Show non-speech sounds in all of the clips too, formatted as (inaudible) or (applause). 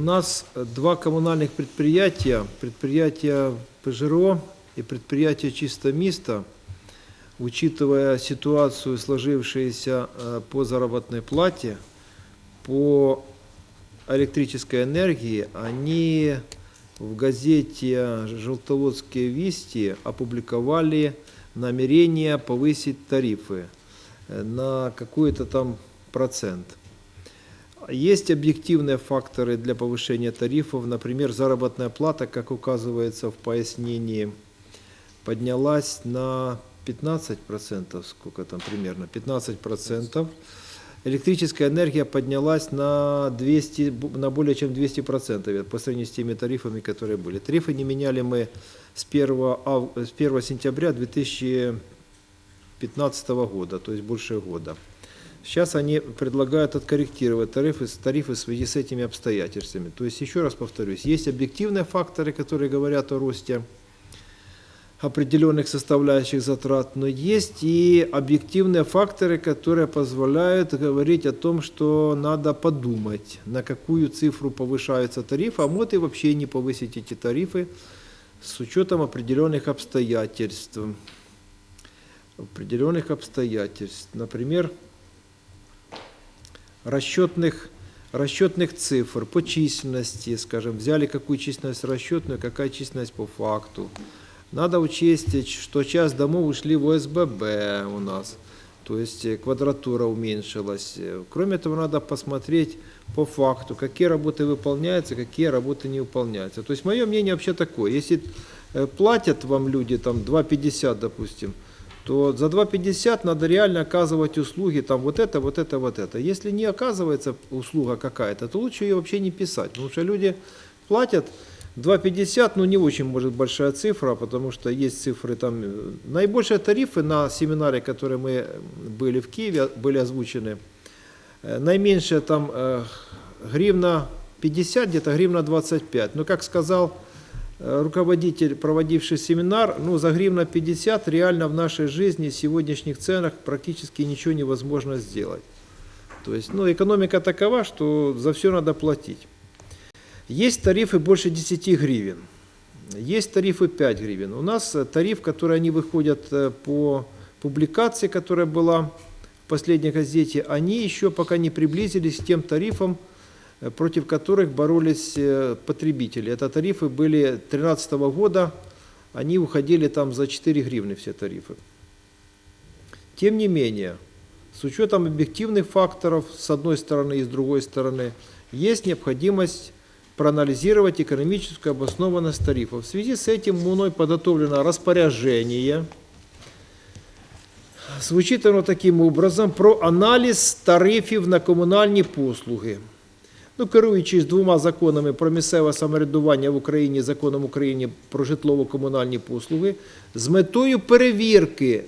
У нас два коммунальных предприятия, предприятие ПЖРО и предприятие «Чисто место», учитывая ситуацию, сложившуюся э, по заработной плате, по электрической энергии, они в газете «Желтоводские вести» опубликовали намерение повысить тарифы э, на какой-то там процент. Есть объективные факторы для повышения тарифов, например, заработная плата, как указывается в пояснении, поднялась на 15%, сколько там примерно, 15%. Электрическая энергия поднялась на, 200, бу- на более чем 200% по сравнению с теми тарифами, которые были. Тарифы не меняли мы с 1, ав- с 1 сентября 2015 года, то есть больше года. Сейчас они предлагают откорректировать тарифы, тарифы в связи с этими обстоятельствами. То есть, еще раз повторюсь, есть объективные факторы, которые говорят о росте определенных составляющих затрат, но есть и объективные факторы, которые позволяют говорить о том, что надо подумать, на какую цифру повышаются тарифы, а может и вообще не повысить эти тарифы с учетом определенных обстоятельств. Определенных обстоятельств. Например, расчетных, расчетных цифр по численности, скажем, взяли какую численность расчетную, какая численность по факту. Надо учесть, что часть домов ушли в ОСББ у нас, то есть э, квадратура уменьшилась. Э, Кроме того, надо посмотреть по факту, какие работы выполняются, какие работы не выполняются. То есть мое мнение вообще такое, если э, платят вам люди там 2,50, допустим, то за 2,50 надо реально оказывать услуги, там вот это, вот это, вот это. Если не оказывается услуга какая-то, то лучше ее вообще не писать, потому что люди платят 2,50, ну не очень может большая цифра, потому что есть цифры там. э, Наибольшие тарифы на семинаре, которые мы э, были в Киеве, были озвучены. Э, Наименьшая там э, гривна 50, где-то гривна 25. Но как сказал э, руководитель, проводивший семинар, ну за гривна 50 реально в нашей жизни, в сегодняшних ценах практически ничего невозможно сделать. То есть, ну, экономика такова, что за все надо платить. Есть тарифы больше 10 гривен, есть тарифы 5 гривен. У нас э, тариф, который они выходят э, по публикации, которая была в последней газете, они еще пока не приблизились к тем тарифам, э, против которых боролись э, потребители. Это тарифы были 2013 года, они уходили там за 4 гривны все тарифы. Тем не менее, с учетом объективных факторов, с одной стороны и с другой стороны, есть необходимость проанализировать экономическую обоснованность тарифов. В связи с этим мной подготовлено распоряжение. Звучить оно таким образом про аналіз тарифів на комунальні послуги. Ну, керуючись двома законами про місцеве самоврядування в Україні, законом України про житлово-комунальні послуги, з метою перевірки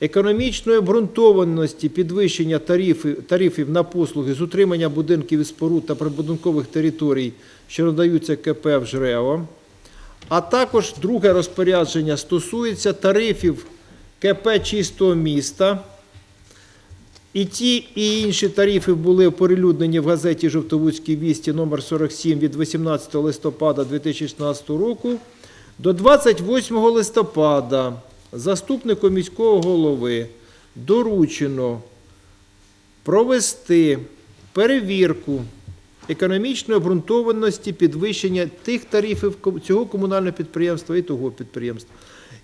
економічної обґрунтованості підвищення тарифів, тарифів на послуги з утримання будинків і споруд та прибудинкових територій, що надаються КП в ЖРЕО, а також друге розпорядження стосується тарифів КП чистого міста. І ті, і інші тарифи були оприлюднені в газеті Жовтовудські вісті номер 47 від 18 листопада 2016 року до 28 листопада заступнику міського голови доручено провести перевірку економічної обґрунтованості підвищення тих тарифів цього комунального підприємства і того підприємства.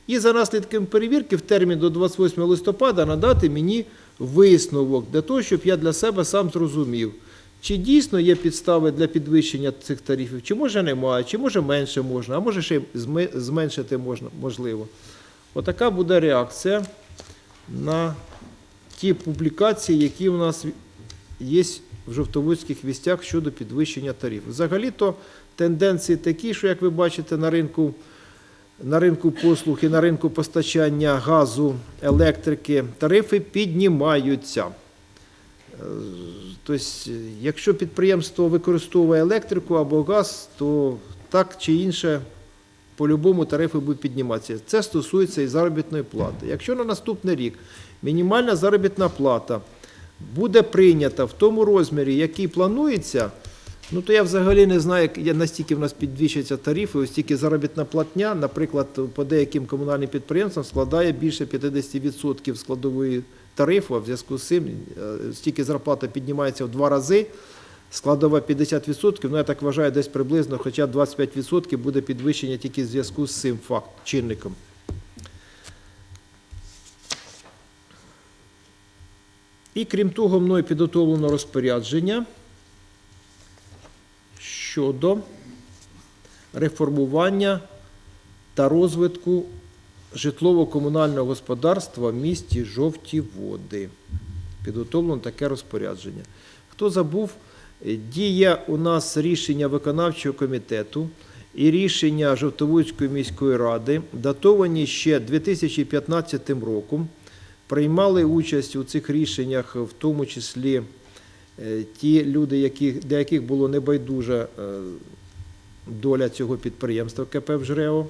І за наслідками перевірки в термін до 28 листопада надати мені висновок для того, щоб я для себе сам зрозумів, чи дійсно є підстави для підвищення цих тарифів, чи може немає, чи може менше можна, а може ще зменшити можна, можливо. Отака буде реакція на ті публікації, які у нас є в жовтоводських вістях щодо підвищення тарифів. Взагалі-то тенденції такі, що, як ви бачите, на ринку, на ринку послуг і на ринку постачання газу, електрики, тарифи піднімаються. Тобто, якщо підприємство використовує електрику або газ, то так чи інше по-любому тарифи будуть підніматися. Це стосується і заробітної плати. Якщо на наступний рік мінімальна заробітна плата буде прийнята в тому розмірі, який планується, Ну то я взагалі не знаю, як настільки в нас підвищаться тарифи, ось тільки заробітна платня, наприклад, по деяким комунальним підприємствам складає більше 50% складової тарифу, а в зв'язку з цим е, стільки зарплата піднімається в два рази. Складова 50%, ну я так вважаю, десь приблизно хоча 25% буде підвищення тільки в зв'язку з цим факт, чинником. І крім того, мною підготовлено розпорядження щодо реформування та розвитку житлово-комунального господарства в місті Жовті Води. Підготовлено таке розпорядження. Хто забув, е, діє у нас рішення виконавчого комітету і рішення Жовтоводської міської ради, датовані ще 2015 роком. Приймали участь у цих рішеннях, в тому числі ті люди, які, для яких було небайдужа е, доля цього підприємства КП «Вжрео».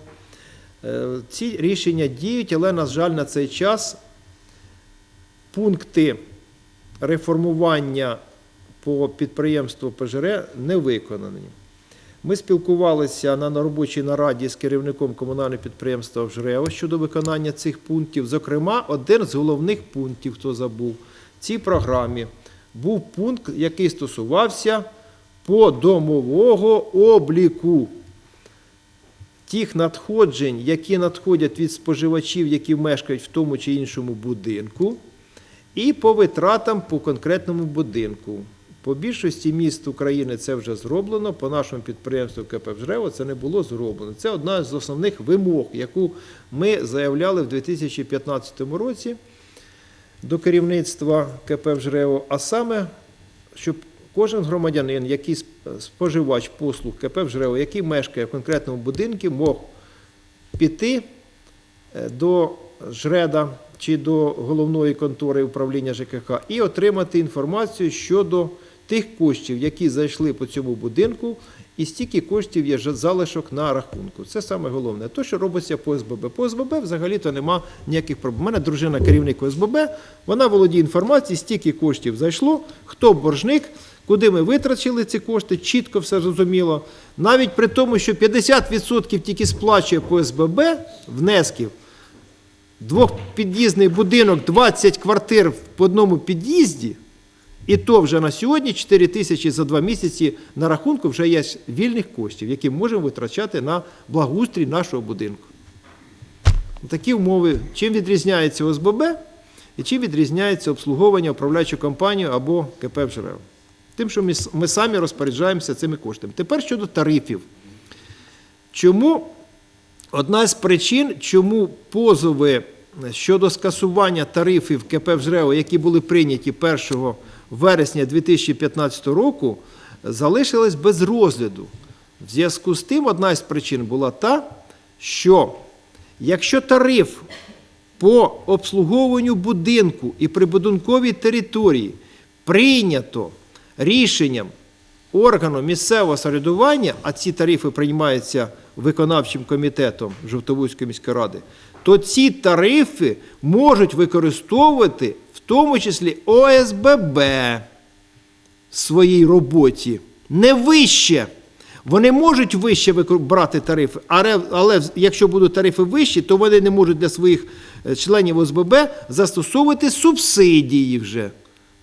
Е, Ці рішення діють, але, на жаль, на цей час пункти реформування по підприємству ПЖР не виконані. Ми спілкувалися на робочій нараді з керівником комунального підприємства «Вжрео» щодо виконання цих пунктів. Зокрема, один з головних пунктів, хто забув, в цій програмі був пункт, який стосувався подомового обліку тих надходжень, які надходять від споживачів, які мешкають в тому чи іншому будинку, і по витратам по конкретному будинку. По більшості міст України це вже зроблено, по нашому підприємству КП «Вжрево» це не було зроблено. Це одна з основних вимог, яку ми заявляли в 2015 році до керівництва КП «Вжрево», а саме, щоб кожен громадянин, який споживач послуг КП «Вжрево», який мешкає в конкретному будинку, мог піти е, до ЖРЕДа чи до головної контори управління ЖКХ і отримати інформацію щодо тих коштів, які зайшли по цьому будинку, і стільки коштів є залишок на рахунку. Це саме головне. То, що робиться по СББ. По СББ взагалі-то нема ніяких проблем. У мене дружина керівник ОСББ, вона володіє інформацією, стільки коштів зайшло, хто боржник, куди ми витрачили ці кошти, чітко все зрозуміло. Навіть при тому, що 50% тільки сплачує по СББ внесків, Двохпід'їзний будинок, 20 квартир в одному під'їзді, і то вже на сьогодні 4 тисячі за два місяці на рахунку вже є вільних коштів, які можемо витрачати на благоустрій нашого будинку. Такі умови. Чим відрізняється ОСББ і чим відрізняється обслуговування управляючої компанії або КП «Вжерел»? Тим, що ми, самі розпоряджаємося цими коштами. Тепер щодо тарифів. Чому Одна з причин, чому позови щодо скасування тарифів КП «Вжрео», які були прийняті 1 вересня 2015 року, залишились без розгляду. В зв'язку з тим, одна з причин була та, що якщо тариф по обслуговуванню будинку і прибудинковій території прийнято рішенням органу місцевого самоврядування, а ці тарифи приймаються виконавчим комітетом Жовтоводської міської ради, то ці тарифи можуть використовувати тому числі ОСББ в своїй роботі. Не вище. Вони можуть вище брати тарифи, але, якщо будуть тарифи вищі, то вони не можуть для своїх е, членів ОСББ застосовувати субсидії вже.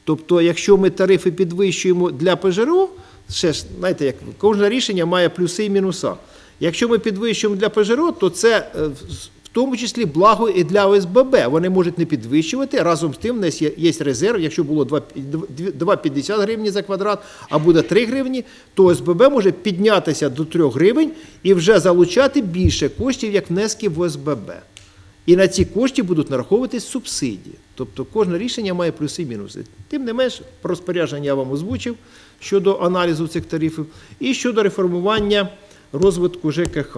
Тобто, якщо ми тарифи підвищуємо для ПЖРО, ще ж, знаєте, як кожне рішення має плюси і мінуса. Якщо ми підвищуємо для ПЖРО, то це е, тому числі благо і для ОСББ. Вони можуть не підвищувати. Разом з тим, у нас є, є резерв. Якщо було 2 2,50 гривні за квадрат, а буде 3 гривні, то ОСББ може піднятися до 3 гривень і вже залучати більше коштів, як внески в ОСББ. І на ці кошти будуть нараховуватись субсидії. Тобто кожне рішення має плюси і мінуси. Тим не менш, про розпорядження я вам озвучив щодо аналізу цих тарифів і щодо реформування розвитку ЖКХ.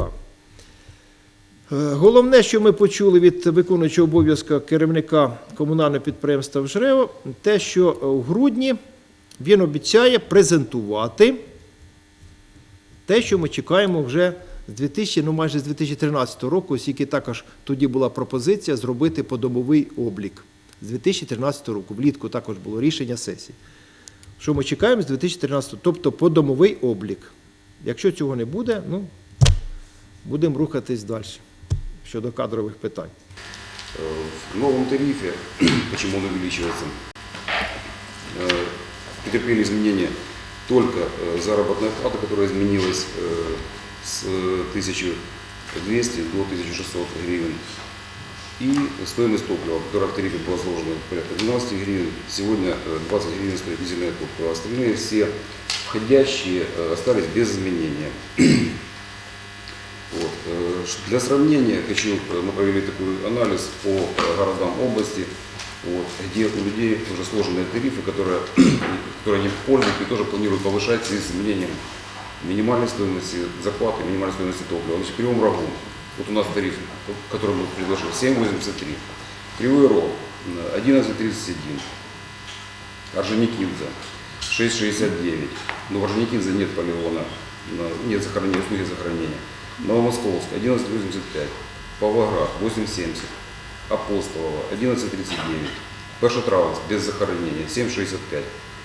Е, Головне, що ми почули від виконуючого обов'язка керівника комунального підприємства «Вжрево», те, що е, в грудні він обіцяє презентувати те, що ми чекаємо вже з 2000, ну майже з 2013 року, оскільки також тоді була пропозиція зробити подомовий облік з 2013 року. Влітку також було рішення сесії. що ми чекаємо з 2013, тобто подомовий облік. Якщо цього не буде, ну, будемо рухатись далі щодо кадрових питань. Э, В новом тарифе, (clears throat) почему он увеличивается, э, претерпели изменения только э, заработная плата, которая изменилась э, с 1200 до 1600 гривен. И стоимость топлива, которая в тарифе была сложена порядка 12 гривен, сегодня э, 20 гривен стоит дизельное топливо. Остальные все входящие э, остались без изменения. (clears throat) Э, Для сравнения хочу, э, мы провели такой анализ по э, городам области, вот, где у людей уже сложенные тарифы, которые, (clears throat) которые они пользуются и тоже планируют повышать в связи с изменением минимальной стоимости зарплаты, минимальной стоимости топлива. Значит, в Кривом Рогу, вот у нас тариф, который мы предложили, 7,83. Кривой Рог э, 11,31. Орджоникидзе 6,69. Но в Орджоникидзе нет полигона, на- нет захоронения, услуги захоронения. Новомосковск 11,85. Павлоград 8,70. Апостолово 11,39. Пешетраус без захоронения 7,65.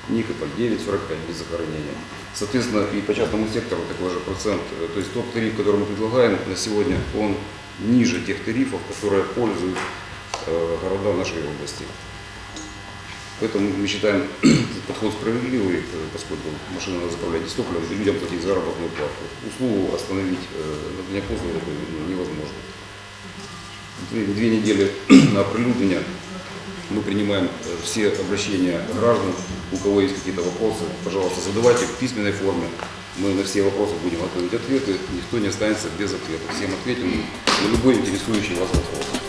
Никополь 9,45 без захоронения. Соответственно, и по частному сектору такой же процент. Э, То есть тот тариф, который мы предлагаем на сегодня, он ниже тех тарифов, которые пользуют э, города нашей области. Поэтому мы считаем (clears throat) подход справедливый, э, поскольку машину надо заправлять из топлива, людям платить заработную плату. Услугу остановить э, надання послуги такой, ну, невозможно. Две, две недели (clears throat) на оприлюднение мы принимаем э, все обращения граждан. У кого есть какие-то вопросы, пожалуйста, задавайте в письменной форме. Мы на все вопросы будем готовить ответы. Никто не останется без ответа. Всем ответим на любой интересующий вас вопрос.